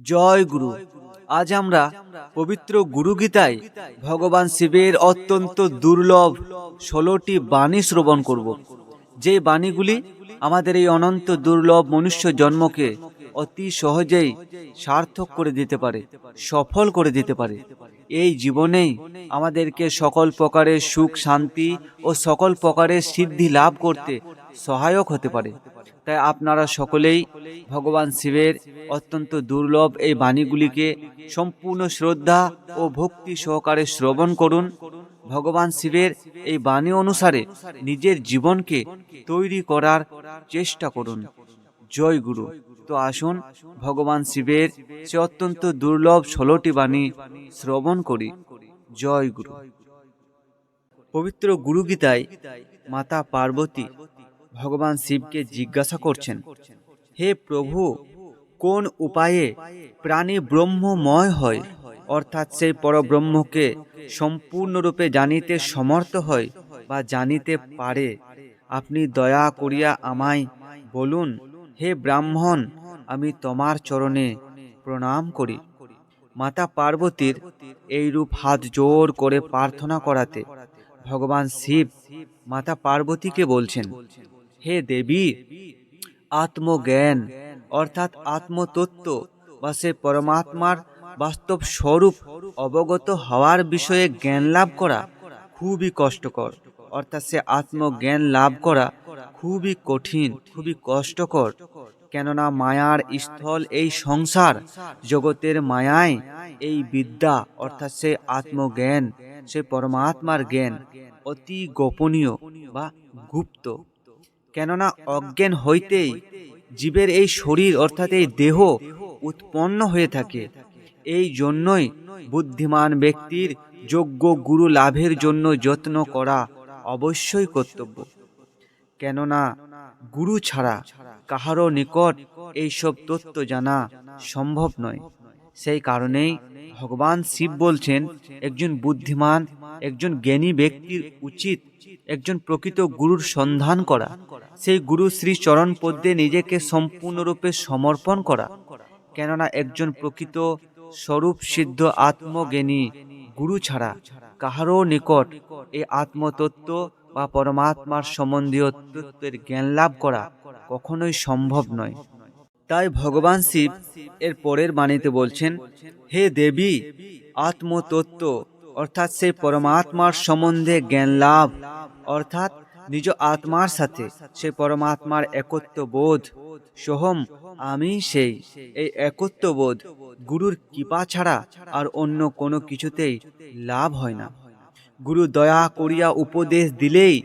জয় গুরু। আজ আমরা পবিত্র গুরু গীতায় ভগবান শিবের অত্যন্ত দুর্লভ ষোলোটি বাণী শ্রবণ করব। যে বাণীগুলি আমাদের এই অনন্ত দুর্লভ মনুষ্য জন্মকে অতি সহজেই সার্থক করে দিতে পারে, সফল করে দিতে পারে। এই জীবনেই আমাদেরকে সকল প্রকারের সুখ, শান্তি ও সকল প্রকারের সিদ্ধি লাভ করতে সহায়ক হতে পারে। তাই আপনারা সকলেই ভগবান শিবের অত্যন্ত দুর্লভ এই বাণীগুলিকে সম্পূর্ণ শ্রদ্ধা ও ভক্তি সহকারে শ্রবণ করুন। ভগবান শিবের এই বাণী অনুসারে নিজের জীবনকে তৈরি করার চেষ্টা করুন। জয় গুরু। তো আসুন, ভগবান শিবের সে অত্যন্ত দুর্লভ ষোলোটি বাণী শ্রবণ করি। জয় গুরু। পবিত্র গুরু গীতায় মাতা পার্বতী ভগবান শিবকে জিজ্ঞাসা করছেন, হে প্রভু, কোন উপায়ে প্রাণী ব্রহ্মময় হয়? অর্থাৎ সেই পরব্রহ্মকে সম্পূর্ণরূপে জানিতে সমর্থ হয় বা জানিতে পারে? আপনি দয়া করিয়া আমায় বলুন, হে ব্রাহ্মণ, আমি তোমার চরণে প্রণাম করি। মাতা পার্বতীর এইরূপ হাত জোর করে প্রার্থনা করাতে ভগবান শিব মাতা পার্বতীকে বলছেন হে দেবী, আত্মজ্ঞান, অর্থাৎ আত্মতত্ত্ব বা সে পরমাত্মার বাস্তব স্বরূপ অবগত হওয়ার বিষয়ে জ্ঞান লাভ করা খুবই কষ্টকর। অর্থাৎ সে আত্মজ্ঞান লাভ করা খুবই কঠিন, খুবই কষ্টকর। কেননা মায়ার স্থল এই সংসার, জগতের মায়ায় এই বিদ্যা, অর্থাৎ সে আত্মজ্ঞান, সে পরমাত্মার জ্ঞান অতি গোপনীয় বা গুপ্ত। কেননা অজ্ঞান হইতেই জীবের এই শরীর অর্থাৎ এই দেহ উৎপন্ন হয়ে থাকে। এই জন্যই বুদ্ধিমান ব্যক্তির যোগ্য গুরু লাভের জন্য যত্ন করা অবশ্যই কর্তব্য। কেননা গুরু ছাড়া কাহারও নিকট এইসব তত্ত্ব জানা সম্ভব নয়। সেই কারণেই ভগবান শিব বলছেন একজন বুদ্ধিমান একজন জ্ঞানী ব্যক্তির উচিত একজন প্রকৃত গুরুর সন্ধান করা। সেই গুরু শ্রী চরণ পদ্মে নিজেকে সম্পূর্ণরূপে সমর্পণ করা। কেননা একজন প্রকৃত স্বরূপ সিদ্ধ আত্মজ্ঞানী গুরু ছাড়া কাহারও নিকট এই আত্মতত্ত্ব বা পরমাত্মার সম্বন্ধীয় তত্ত্বের জ্ঞান লাভ করা কখনোই সম্ভব নয়। তাই ভগবান শিব এর পরের বাণীতে বলছেন, হে দেবী, আত্মতত্ত্ব অর্থাৎ সেই পরমাত্মার সম্বন্ধে জ্ঞান লাভ, অর্থাৎ নিজ আত্মার সাথে সেই পরমাত্মার একত্ব বোধ। সোহম, আমি সেই, এই একত্ব বোধ গুরুর কৃপা ছাড়া আর অন্য কোনো কিছুতেই লাভ হয় না। গুরু দয়া করিয়া উপদেশ দিলেই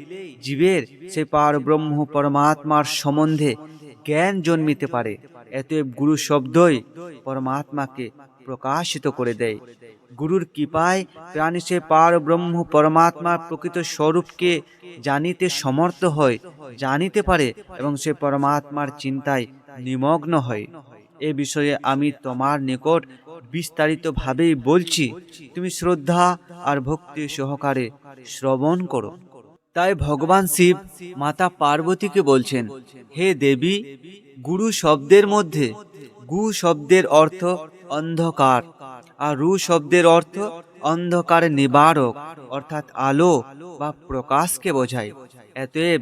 জীবের সে পার ব্রহ্ম পরমাত্মার সম্বন্ধে জ্ঞান জন্মিতে পারে। এতএব গুরু শব্দই পরমাত্মাকে প্রকাশিত করে দেয়। গুরুর কৃপায় প্রাণী সে পার ব্রহ্ম পরমাত্মার প্রকৃত স্বরূপকে জানিতে সমর্থ হয়, জানিতে পারে এবং সে পরমাত্মার চিন্তায় নিমগ্ন হয়। এ বিষয়ে আমি তোমার নিকট বিস্তারিতভাবেই বলছি। তুমি শ্রদ্ধা আর ভক্তি সহকারে শ্রবণ করো। তাই ভগবান শিব মাতা পার্বতীকে বলছেন, হে দেবী, গুরু শব্দের মধ্যে গু শব্দের অর্থ অন্ধকার। আর রু শব্দের অর্থ অন্ধকার নিবারক, অর্থাৎ আলো বা প্রকাশকে বোঝায়। এতএব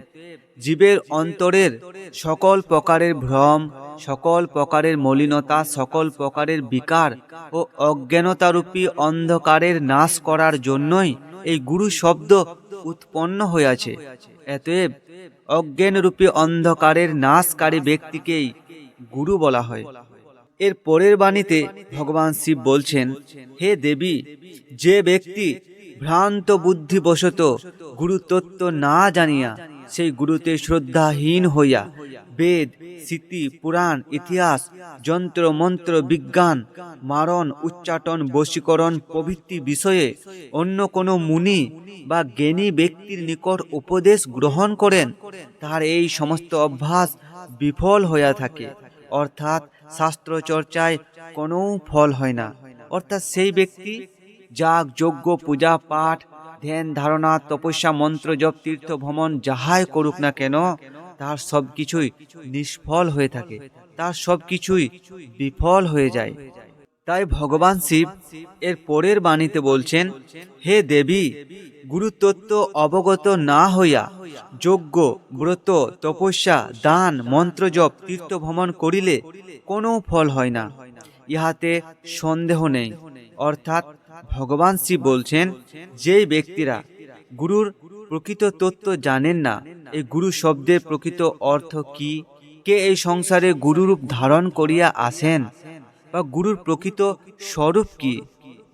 জীবের অন্তরের সকল প্রকারের ভ্রম, সকল প্রকারের মলিনতা, সকল প্রকারের বিকার ও অজ্ঞানতারূপী অন্ধকারের নাশ করার জন্যই এই গুরু শব্দ উৎপন্ন হয়েছে এতএব অজ্ঞানরূপী অন্ধকারের নাশকারী ব্যক্তিকেই গুরু বলা হয়। এর পরের বাণীতে ভগবান শিব বলছেন, হে দেবী, যে ব্যক্তি ভ্রান্ত বুদ্ধিবশত গুরুতত্ত্ব না জানিয়া সেই গুরুতে শ্রদ্ধাহীন হইয়া বেদ, স্মৃতি, পুরাণ, ইতিহাস, যন্ত্র, মন্ত্র, বিজ্ঞান, মারণ, উচ্চাটন, বশীকরণ প্রভৃতি বিষয়ে অন্য কোনো মুনি বা জ্ঞানী ব্যক্তির নিকট উপদেশ গ্রহণ করেন তার এই সমস্ত অভ্যাস বিফল হইয়া থাকে। অর্থাৎ শাস্ত্র চর্চায় কোনো ফল হয় না। অর্থাৎ সেই ব্যক্তি যা যজ্ঞ, পূজা, পাঠ, ধ্যান, ধারণা, তপস্যা, মন্ত্র, জপ, তীর্থ, ভ্রমণ, যাহাই করুক না কেন, তার সব কিছুই নিষ্ফল হয়ে থাকে। তার সব কিছুই বিফল হয়ে যায়। তাই ভগবান শিব এর পরের বাণীতে বলছেন, হে দেবী, গুরুতত্ত্ব অবগত না হইয়া যজ্ঞ, ব্রত, তপস্যা, দান মন্ত্রজপ তীর্থ ভ্রমণ করিলে কোনো ফল হয় না। ইহাতে সন্দেহ নেই। অর্থাৎ ভগবান শিব বলছেন, যেই ব্যক্তিরা গুরুর প্রকৃত তত্ত্ব জানেন না, এই গুরু শব্দের প্রকৃত অর্থ কি? কে এই সংসারে গুরুরূপ ধারণ করিয়া আসেন বা গুরুর প্রকৃত স্বরূপ কি?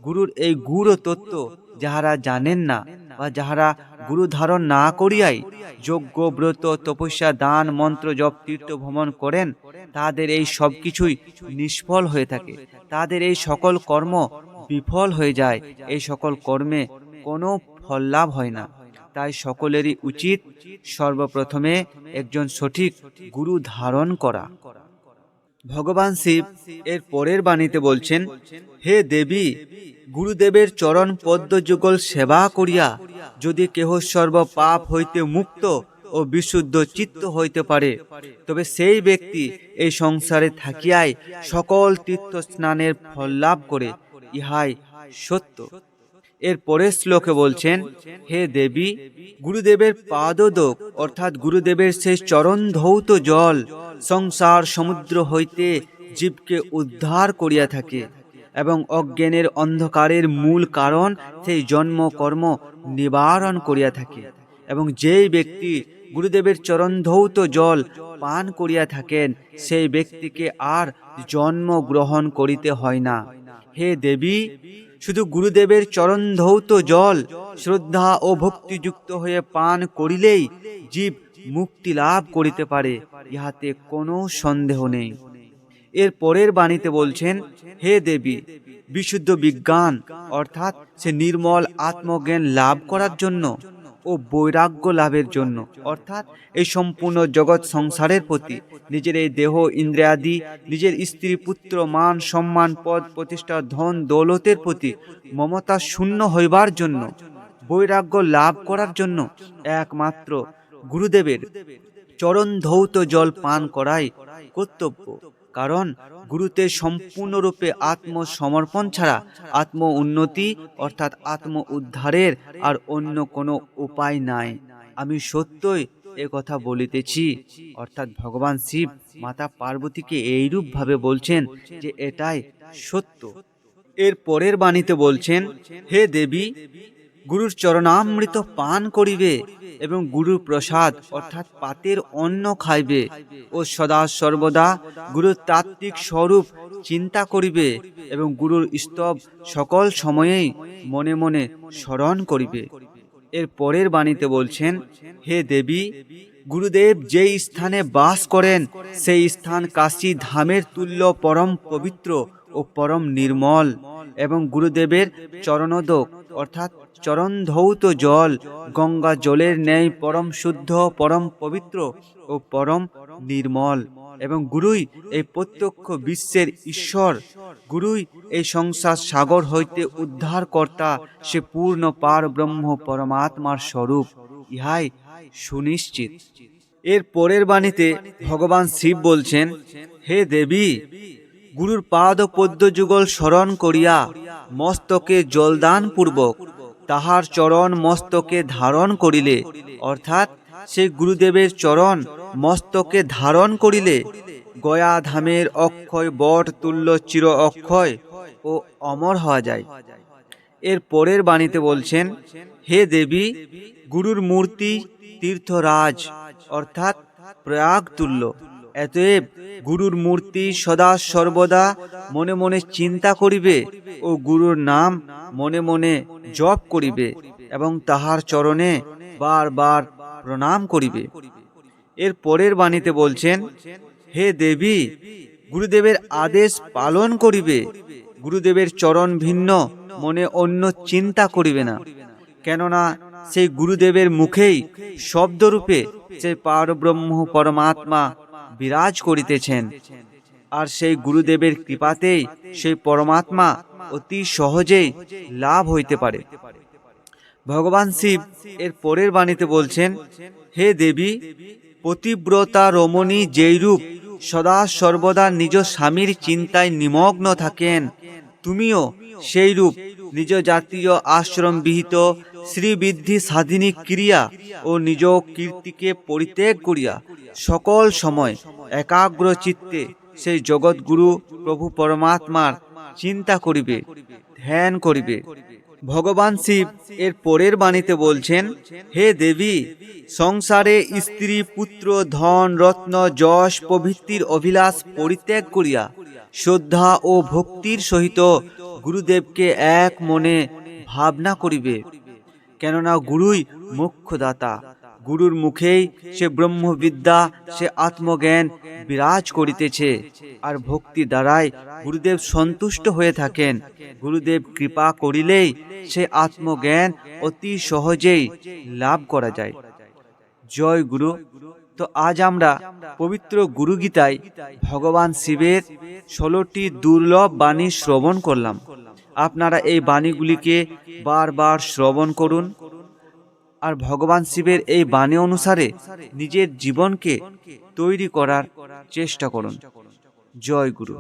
গুরুর এই গুরু তত্ত্ব যাহারা জানেন না বা যাহারা গুরু ধারণ না করিয়াই যজ্ঞ, ব্রত, তপস্যা, দান, মন্ত্র, জপ, তীর্থ, ভ্রমণ করেন, তাদের এই সব কিছুই নিষ্ফল হয়ে থাকে। তাদের এই সকল কর্ম বিফল হয়ে যায়। এই সকল কর্মে কোনো ফল লাভ হয় না। তাই সকলেরই উচিত সর্বপ্রথমে একজন সঠিক গুরু ধারণ করা। ভগবান শিব এর পরের বাণীতে বলছেন, হে দেবী, গুরুদেবের চরণ পদ্মযুগল সেবা করিয়া যদি কেহ সর্ব পাপ হইতে মুক্ত ও বিশুদ্ধ চিত্ত হইতে পারে, তবে সেই ব্যক্তি এই সংসারে থাকিয়াই সকল তীর্থ স্নানের ফল লাভ করে, ইহাই সত্য। এর পরের শ্লোকে বলছেন, হে দেবী, গুরুদেবের পাদদোক, অর্থাৎ গুরুদেবের সেই চরণ ধৌত জল, সংসার সমুদ্র হইতে জীবকে উদ্ধার করিয়া থাকে এবং অজ্ঞানের অন্ধকারের মূল কারণ সেই জন্ম, কর্ম নিবারণ করিয়া থাকে এবং যেই ব্যক্তি গুরুদেবের চরণ ধৌত জল পান করিয়া থাকেন, সেই ব্যক্তিকে আর জন্ম গ্রহণ করিতে হয় না। হে দেবী শুধু গুরুদেবের চরণ ধৌত জল শ্রদ্ধা ও ভক্তিযুক্ত হয়ে পান করিলেই জীব মুক্তি লাভ করিতে পারে, ইহাতে কোনো সন্দেহ নেই। এর পরের বাণীতে বলছেন, হে দেবী, বিশুদ্ধ বিজ্ঞান, অর্থাৎ সে নির্মল আত্মজ্ঞান লাভ করার জন্য ও বৈরাগ্য লাভের জন্য। অর্থাৎ এই সম্পূর্ণ জগৎ সংসারের প্রতি নিজের এই দেহ, ইন্দ্রিয়াদি, নিজের স্ত্রী, পুত্র, মান, সম্মান, পদ, প্রতিষ্ঠা, ধন, দৌলতের প্রতি মমতা শূন্য হইবার জন্য, বৈরাগ্য লাভ করার জন্য একমাত্র গুরুদেবের চরণ ধৌত জল পান করাই কর্তব্য। কারণ গুরুতে সম্পূর্ণরূপে আত্মসমর্পণ ছাড়া আত্ম উন্নতি অর্থাৎ আত্ম উদ্ধারের আর অন্য কোনো উপায় নাই। আমি সত্যই এ কথা বলিতেছি, অর্থাৎ ভগবান শিব মাতা পার্বতীকে এইরূপ ভাবে বলছেন যে এটাই সত্য। এর পরের বাণীতে বলছেন, হে দেবী গুরুর চরণামৃত পান করিবে এবং গুরুর প্রসাদ, অর্থাৎ পাতের অন্ন খাইবে ও সদা সর্বদা গুরুর তাত্ত্বিক স্বরূপ চিন্তা করিবে এবং গুরুর স্তব সকল সময়েই মনে মনে স্মরণ করিবে। এর পরের বাণীতে বলছেন, হে দেবী, গুরুদেব যেই স্থানে বাস করেন, সেই স্থান কাশী ধামের তুল্য পরম পবিত্র ও পরম নির্মল এবং গুরুদেবের চরণোদক। অর্থাৎ চরণ ধৌত জল, গঙ্গা জলের ন্যায় পরম শুদ্ধ, পরম পবিত্র ও পরম নির্মল। এবং গুরুই এই প্রত্যক্ষ বিশ্বের ঈশ্বর। গুরুই এই সংসার সাগর হইতে উদ্ধার কর্তা সে পূর্ণ পার ব্রহ্ম পরমাত্মার স্বরূপ। ইহাই সুনিশ্চিত। এর পরের বাণীতে ভগবান শিব বলছেন, হে দেবী গুরুর পাদ পদ্ম যুগল স্মরণ করিয়া মস্তকে জলদান পূর্বক তাহার চরণ মস্তকে ধারণ করিলে, অর্থাৎ সে গুরুদেবের চরণ মস্তকে ধারণ করিলে গয়া ধামের অক্ষয়, বট, তুল্য, চির অক্ষয় ও অমর হওয়া যায়। এর পরের বাণীতে বলছেন, হে দেবী, গুরুর মূর্তি তীর্থরাজ, অর্থাৎ প্রয়াগ তুল্য এতএব গুরুর মূর্তি সদা সর্বদা মনে মনে চিন্তা করিবে ও গুরুর নাম মনে মনে জপ করিবে এবং তাহার চরণে বারবার প্রণাম করিবে। এর পরের বাণীতে বলছেন, হে দেবী, গুরুদেবের আদেশ পালন করিবে। গুরুদেবের চরণ ভিন্ন, মনে অন্য চিন্তা করিবে না। কেননা সেই গুরুদেবের মুখেই শব্দরূপে সেই পারব্রহ্ম পরমাত্মা বিরাজ করিতেছেন। আর সেই গুরুদেবের কৃপাতেই সেই পরমাত্মা অতি সহজেই লাভ হইতে পারে। ভগবান শিব এর পরের বাণীতে বলছেন, হে দেবী পতিব্রতা রমণী যেইরূপ সদা সর্বদা নিজ স্বামীর চিন্তায় নিমগ্ন থাকেন, তুমিও সেই রূপ নিজ জাতীয় আশ্রম বিহিত শ্রীবৃদ্ধি স্বাধীনী ক্রিয়া ও নিজ কীর্তিকে পরিত্যাগ করিয়া সকল সময় একাগ্র চিত্তে সেই জগৎগুরু প্রভু পরমাত্মার চিন্তা করিবে, ধ্যান করিবে। ভগবান শিব এর পরের বাণীতে বলছেন, হে দেবী, সংসারে স্ত্রী, পুত্র, ধন, রত্ন, যশ প্রভৃতির অভিলাষ পরিত্যাগ করিয়া শ্রদ্ধা ও ভক্তির সহিত গুরুদেবকে এক মনে ভাবনা করিবে। কেননা গুরুই মুখ্যদাতা গুরুর মুখেই সে ব্রহ্মবিদ্যা, সে আত্মজ্ঞান বিরাজ করিতেছে আর ভক্তি দ্বারাই গুরুদেব সন্তুষ্ট হয়ে থাকেন। গুরুদেব কৃপা করিলেই সে আত্মজ্ঞান অতি সহজেই লাভ করা যায়। জয় গুরু। তো আজ আমরা পবিত্র গুরু গীতায় ভগবান শিবের ষোলোটি দুর্লভ বাণী শ্রবণ করলাম। আপনারা এই বাণীগুলিকে বারবার শ্রবণ করুন। আর ভগবান শিবের এই বাণী অনুসারে নিজের জীবনকে তৈরি করার চেষ্টা করুন। জয় গুরু।